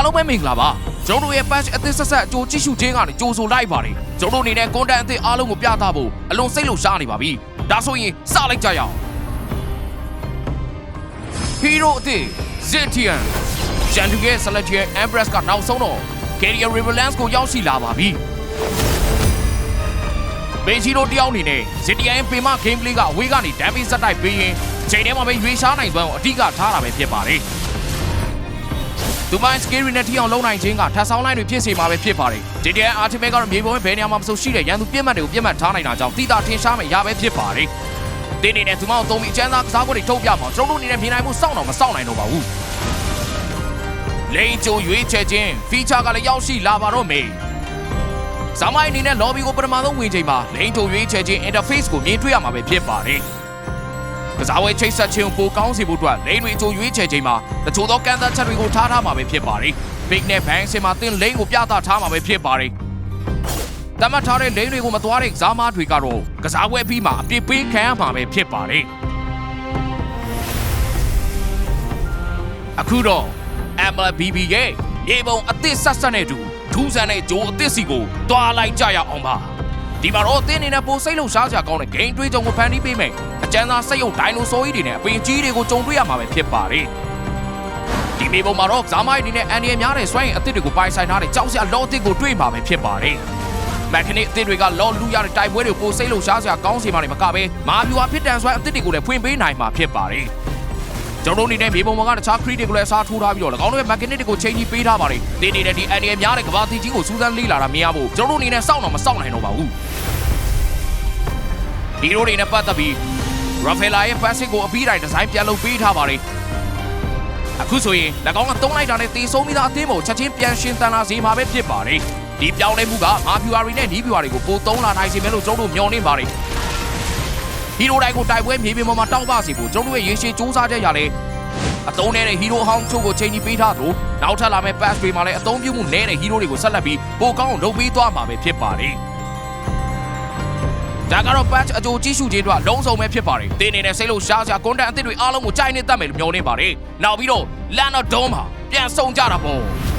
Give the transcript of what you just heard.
အားလုံးပဲမင်္ဂလာပါကျွန်တော်တို့ရဲ့ patch အသစ်ဆက်ဆက်အကျိုးကြည့်ရှုခြင်းကနေကြိုးဆိုလိုက်ပါတယ်ကျွန်တော်တို့အနေနဲ့ content အသစ်အားလုံးကိုပြသဖို့အလွန်စိတ်လှုပ်ရှားနေပါပြီဒါဆိုရင်စလိုက်ကြရအောင် Hero အသစ် Zetian ရှန်တူရဲ့ Celestial Empress ကနောက်ဆုံးတော့ Carrier Revelance ကိုရောက်ရှိလာပါပြီဘေဂျီရိုတယောက်အနေနဲ့ Zetian ရဲ့ပင်မ gameplay ကအဝေးကနေ damage စက်တိုက်ပေးရင်ချိန်ထဲမှာပဲရွေးရှားနိုင်စွမ်းကိုအဓိကထားတာပဲဖြစ်ပါတယ် သူမိုင်း scary နဲ့ထိအောင်လုံးနိုင်ခြင်းကထပ်ဆောင်လိုက်တွေဖြစ်စေမှာပဲဖြစ်ပါတယ်။ JDN Ultimate ကတော့မြေပုံရဲ့ဘယ်နေရာမှာမဆိုရှိတဲ့ရန်သူပြစ်မှတ်တွေကိုပြစ်မှတ်ထားနိုင်တာကြောင့်တိတာထင်ရှားမဲ့ရပဲဖြစ်ပါတယ်။တင်းနေနဲ့သူမောင်သုံးပြီးအချမ်းသာကစားပွဲတွေထုတ်ပြမှာကျွန်တော်တို့အနေနဲ့မြင်နိုင်မှုစောင့်တော့မစောင့်နိုင်တော့ပါဘူး။လိန်ကျိုရွေးချယ်ခြင်း feature ကလည်းရောက်ရှိလာပါတော့မယ်။ဇာမိုင်းအနေနဲ့ lobby ကိုပထမဆုံးဝင်ချိန်မှာလိန်ကျိုရွေးချယ်ခြင်း interface ကိုမြင်တွေ့ရမှာပဲဖြစ်ပါတယ်။ ကစားဝဲချိတ်ဆက်ခြင်းကိုပိုကောင်းစေဖို့အတွက်လိန်တွေအကျိုးရွေးချယ်ချိန်မှာတချို့သောကန်သက်ချက်တွေကိုထားထားမှာပဲဖြစ်ပါတယ်။ Big နဲ့ Bang စင်မှာတင်လိန်ကိုပြသထားမှာပဲဖြစ်ပါတယ်။တမတ်ထားတဲ့လိန်တွေကိုမသွားတဲ့ကစားမားတွေကတော့ကစားဝဲပြီးမှအပြစ်ပေးခံရမှာပဲဖြစ်ပါတယ်။အခုတော့ MLBB ရဲ့ရေပုံအသစ်ဆက်ဆက်နဲ့တူထူးဆန်းတဲ့ဂျိုးအသစ်စီကိုတွာလိုက်ကြရအောင်ပါ ဒီမှာတော့အသင်းအနေနဲ့ပိုစိတ်လုံရှားစရာကောင်းတဲ့ game တွေးကြုံကိုဖန်တီးပေးမယ်အကျဉ်းသားစိတ်ယုံဒိုင်နိုဆောကြီးတွေနဲ့အပင်ကြီးတွေကိုကြုံတွေ့ရမှာပဲဖြစ်ပါတယ်ဒီမေပုံမှာတော့ဇာမိုင်းအနေနဲ့အန်ဒီရများတဲ့စွမ်းရင်အသစ်တွေကိုပိုင်ဆိုင်ထားတဲ့ကြောက်စရာလောအသစ်ကိုတွေ့မှာပဲဖြစ်ပါတယ်မက်ခနစ်အသစ်တွေကလောလူရတဲ့တိုက်ပွဲတွေကိုပိုစိတ်လုံရှားစရာကောင်းစေမှာနေမကပဲမာဗျူဟာဖြစ်တန်စွမ်းအသစ်တွေကိုလည်းဖွင့်ပေးနိုင်မှာဖြစ်ပါတယ် ကျွန်တော်တို့အနေနဲ့မြေပုံပေါ်ကတခြား crit တွေကိုလည်းစားထိုးထားပြီးတော့၎င်းတို့ရဲ့ mechanic တွေကိုချိန်ကြီးပေးထားပါတယ်။ဒီနေတဲ့ဒီ annual များတဲ့ကဘာတီကြီးကိုစူးစမ်းလေ့လာတာမြင်ရဖို့ကျွန်တော်တို့အနေနဲ့စောင့်တော့မစောင့်နိုင်တော့ပါဘူး။ဒီလိုတွေနဲ့ပတ်သက်ပြီး Rafaela ရဲ့ passive ကိုအပြီးတိုင်းဒီဇိုင်းပြန်လုပ်ပေးထားပါတယ်။အခုဆိုရင်၎င်းကတုံးလိုက်တာနဲ့တေဆုံးပြီးသားအသင်းကိုချက်ချင်းပြန်ရှင်တန်လာစေမှာပဲဖြစ်ပါတယ်။ဒီပြောင်းလဲမှုကမာဖြူအာရီနဲ့နီးဖြူအာရီကိုပိုသုံးလာနိုင်စေမယ်လို့ကျွန်တော်တို့မျှော်လင့်ပါတယ်။ ဟီရိုတိုင်းကိုတိုက်ပွဲမြေပြင်ပေါ်မှာတောက်ပစီဖို့ကျွန်တော်တို့ရဲ့ရေရှည်စူးစမ်းချက်ရလဲအတုံးနေတဲ့ဟီရိုဟောင်းချို့ကိုချိန်ကြီးပေးထားသလိုနောက်ထပ်လာမယ့် pass တွေမှာလည်းအသုံးပြုမှုနည်းတဲ့ဟီရိုတွေကိုဆက်လက်ပြီးပိုကောင်းအောင်လုပ်ပေးသွားမှာပဲဖြစ်ပါတယ်ဒါကတော့ patch အကြိုကြည့်ရှုခြင်းတို့လုံးစုံပဲဖြစ်ပါတယ်။တင်းနေတဲ့စိတ်လို့ရှားရှား content အသစ်တွေအားလုံးကိုကြိုက်နေတတ်မယ်လို့မျှော်လင့်ပါတယ်။နောက်ပြီးတော့ Land of Dome မှာပြန်ဆုံကြတာပေါ့။